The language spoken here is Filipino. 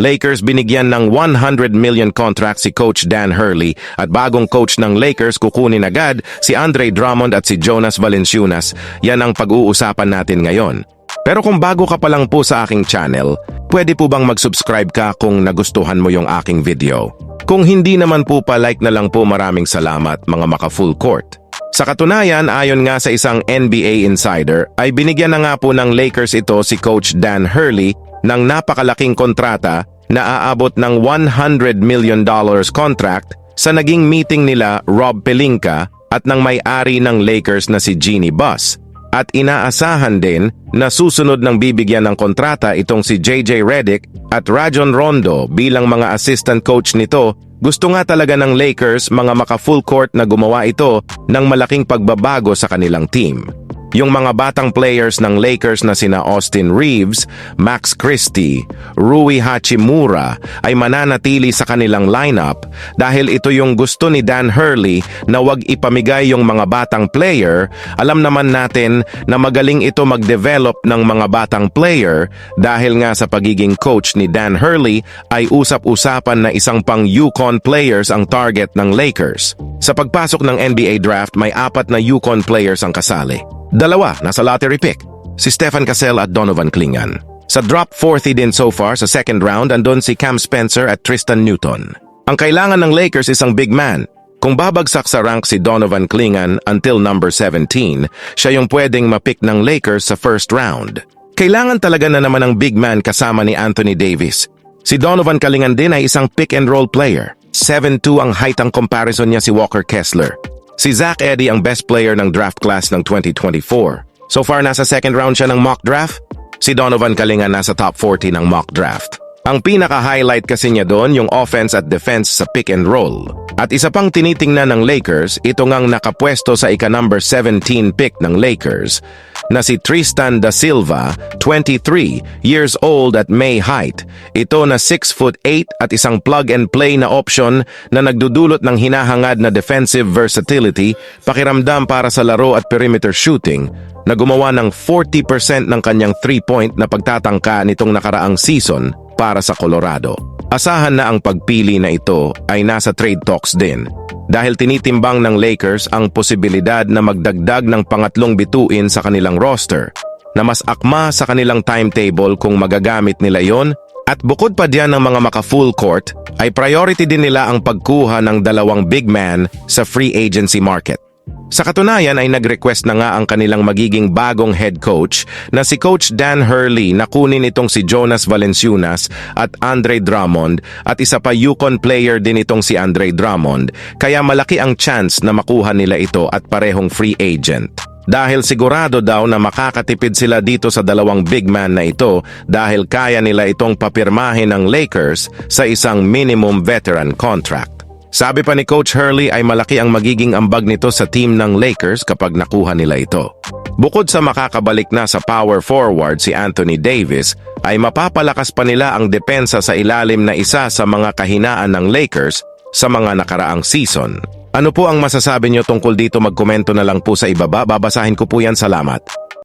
Lakers binigyan ng 100 million contract si Coach Dan Hurley at bagong coach ng Lakers kukunin agad si Andre Drummond at si Jonas Valanciunas. Yan ang pag-uusapan natin ngayon. Pero kung bago ka pa lang po sa aking channel, pwede po bang mag-subscribe ka kung nagustuhan mo yung aking video? Kung hindi naman po pa like na lang po maraming salamat mga maka-full court. Sa katunayan, ayon nga sa isang NBA insider, ay binigyan na nga po ng Lakers ito si Coach Dan Hurley ng napakalaking kontrata na aabot ng 100 million dollars contract sa naging meeting nila Rob Pelinka at ng may-ari ng Lakers na si Jeannie Buss. At inaasahan din na susunod ng bibigyan ng kontrata itong si JJ Redick at Rajon Rondo bilang mga assistant coach nito. Gusto nga talaga ng Lakers mga maka-full court na gumawa ito ng malaking pagbabago sa kanilang team. Yung mga batang players ng Lakers na sina Austin Reeves, Max Christie, Rui Hachimura ay mananatili sa kanilang lineup dahil ito yung gusto ni Dan Hurley na wag ipamigay yung mga batang player. Alam naman natin na magaling ito mag-develop ng mga batang player dahil nga sa pagiging coach ni Dan Hurley ay usap-usapan na isang pang Yukon players ang target ng Lakers. Sa pagpasok ng NBA draft may apat na Yukon players ang kasali. Dalawa nasa lottery pick, si Stefan Cassell at Donovan Klingan. Sa drop 40 din so far sa second round andon si Cam Spencer at Tristan Newton. Ang kailangan ng Lakers isang big man. Kung babagsak sa rank si Donovan Klingan until number 17, siya yung pwedeng mapick ng Lakers sa first round. Kailangan talaga na naman ng big man kasama ni Anthony Davis. Si Donovan Klingan din ay isang pick and roll player. 7'2 ang height ang comparison niya si Walker Kessler. Si Zach Eddy ang best player ng draft class ng 2024. So far nasa second round siya ng mock draft. Si Donovan Kalinga nasa top 40 ng mock draft. Ang pinaka-highlight kasi niya doon yung offense at defense sa pick and roll. At isa pang tinitingnan ng Lakers, ito ngang nakapwesto sa ika-number 17 pick ng Lakers na si Tristan da Silva, 23 years old at May height. Ito na 6 foot 8 at isang plug-and-play na option na nagdudulot ng hinahangad na defensive versatility, pakiramdam para sa laro at perimeter shooting, na gumawa ng 40% ng kanyang 3-point na pagtatangka nitong nakaraang season para sa Colorado. Asahan na ang pagpili na ito ay nasa trade talks din dahil tinitimbang ng Lakers ang posibilidad na magdagdag ng pangatlong bituin sa kanilang roster na mas akma sa kanilang timetable kung magagamit nila yon at bukod pa diyan ng mga maka-full court ay priority din nila ang pagkuha ng dalawang big man sa free agency market. Sa katunayan ay nag-request na nga ang kanilang magiging bagong head coach na si Coach Dan Hurley na kunin itong si Jonas Valanciunas at Andre Drummond at isa pa Yukon player din itong si Andre Drummond kaya malaki ang chance na makuha nila ito at parehong free agent. Dahil sigurado daw na makakatipid sila dito sa dalawang big man na ito dahil kaya nila itong papirmahin ng Lakers sa isang minimum veteran contract. Sabi pa ni Coach Hurley ay malaki ang magiging ambag nito sa team ng Lakers kapag nakuha nila ito. Bukod sa makakabalik na sa power forward si Anthony Davis, ay mapapalakas pa nila ang depensa sa ilalim na isa sa mga kahinaan ng Lakers sa mga nakaraang season. Ano po ang masasabi nyo tungkol dito magkomento na lang po sa ibaba, babasahin ko po yan salamat.